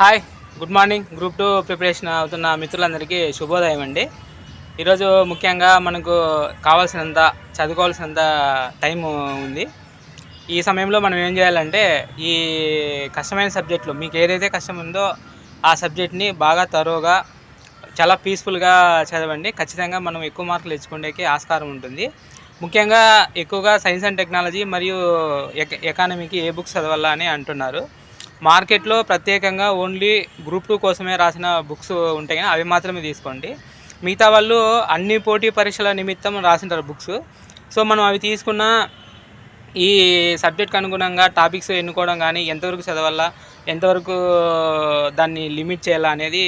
Hi good morning group two preparation అవుతున్న మిత్రులందరికీ శుభోదయం అండి. ఈరోజు ముఖ్యంగా మనకు కావాల్సినంత చదువుకోవాల్సినంత టైం ఉంది. ఈ సమయంలో మనం ఏం చేయాలంటే ఈ కష్టమైన సబ్జెక్టులు మీకు ఏదైతే కష్టం ఉందో ఆ సబ్జెక్ట్ని బాగా తరోగా చాలా పీస్ఫుల్గా చదవండి. ఖచ్చితంగా మనం ఎక్కువ మార్కులు తెచ్చుకునేకి ఆస్కారం ఉంటుంది. ముఖ్యంగా ఎక్కువగా సైన్స్ అండ్ టెక్నాలజీ మరియు ఎక ఎకానమీకి ఏ బుక్స్ చదవాలా అని అంటున్నారు. మార్కెట్లో ప్రత్యేకంగా ఓన్లీ గ్రూప్ టూ కోసమే రాసిన బుక్స్ ఉంటాయి కానీ అవి మాత్రమే తీసుకోండి. మిగతా వాళ్ళు అన్ని పోటీ పరీక్షల నిమిత్తం రాసింటారు బుక్స్. సో మనం అవి తీసుకున్న ఈ సబ్జెక్ట్కి అనుగుణంగా టాపిక్స్ ఎన్నుకోవడం కానీ ఎంతవరకు చదవాలా ఎంతవరకు దాన్ని లిమిట్ చేయాలా అనేది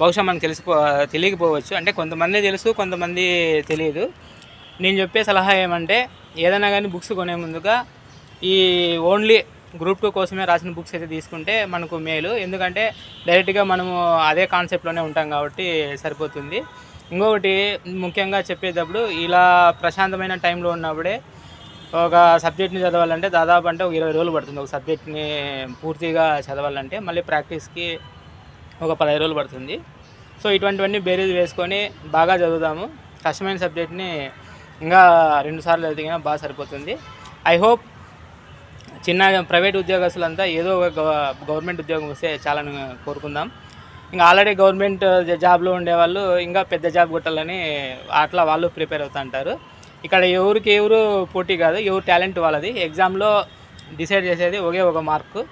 బహుశా మనకు తెలిసిపో తెలియకపోవచ్చు. అంటే కొంతమంది తెలుసు కొంతమంది తెలియదు. నేను చెప్పే సలహా ఏమంటే ఏదైనా కానీ బుక్స్ కొనే ముందుగా ఈ ఓన్లీ గ్రూప్ టూ కోసమే రాసిన బుక్స్ అయితే తీసుకుంటే మనకు మేలు. ఎందుకంటే డైరెక్ట్గా మనము అదే కాన్సెప్ట్లోనే ఉంటాం కాబట్టి సరిపోతుంది. ఇంకొకటి ముఖ్యంగా చెప్పేటప్పుడు ఇలా ప్రశాంతమైన టైంలో ఉన్నప్పుడే ఒక సబ్జెక్ట్ని చదవాలంటే దాదాపు అంటే ఒక ఇరవై రోజులు పడుతుంది. ఒక సబ్జెక్ట్ని పూర్తిగా చదవాలంటే మళ్ళీ ప్రాక్టీస్కి ఒక పదహైదు రోజులు పడుతుంది. సో ఇటువంటివన్నీ బేరీజ్ వేసుకొని బాగా చదువుదాము. కష్టమైన సబ్జెక్ట్ని ఇంకా రెండు సార్లు చదివినా బాగా సరిపోతుంది. ఐ హోప్ చిన్న ప్రైవేట్ ఉద్యోగస్తులంతా ఏదో ఒక గవ- గవర్నమెంట్ ఉద్యోగం వస్తే చాలా కోరుకుందాం. ఇంకా ఆల్రెడీ గవర్నమెంట్ జాబ్లో ఉండేవాళ్ళు ఇంకా పెద్ద జాబ్ కొట్టాలని అట్లా వాళ్ళు ప్రిపేర్ అవుతూ ఉంటారు. ఇక్కడ ఎవరికి ఎవరు పోటీ కాదు ఎవరు టాలెంట్ వాళ్ళది. ఎగ్జామ్లో డిసైడ్ చేసేది ఒకే ఒక మార్కు.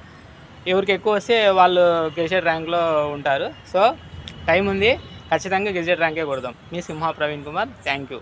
ఎవరికి ఎక్కువ వస్తే వాళ్ళు గెజిటెడ్ ర్యాంక్లో ఉంటారు. సో టైం ఉంది. ఖచ్చితంగా గెజిటెడ్ ర్యాంకే కొడదాం. మీ సింహ ప్రవీణ్ కుమార్ థ్యాంక్ యూ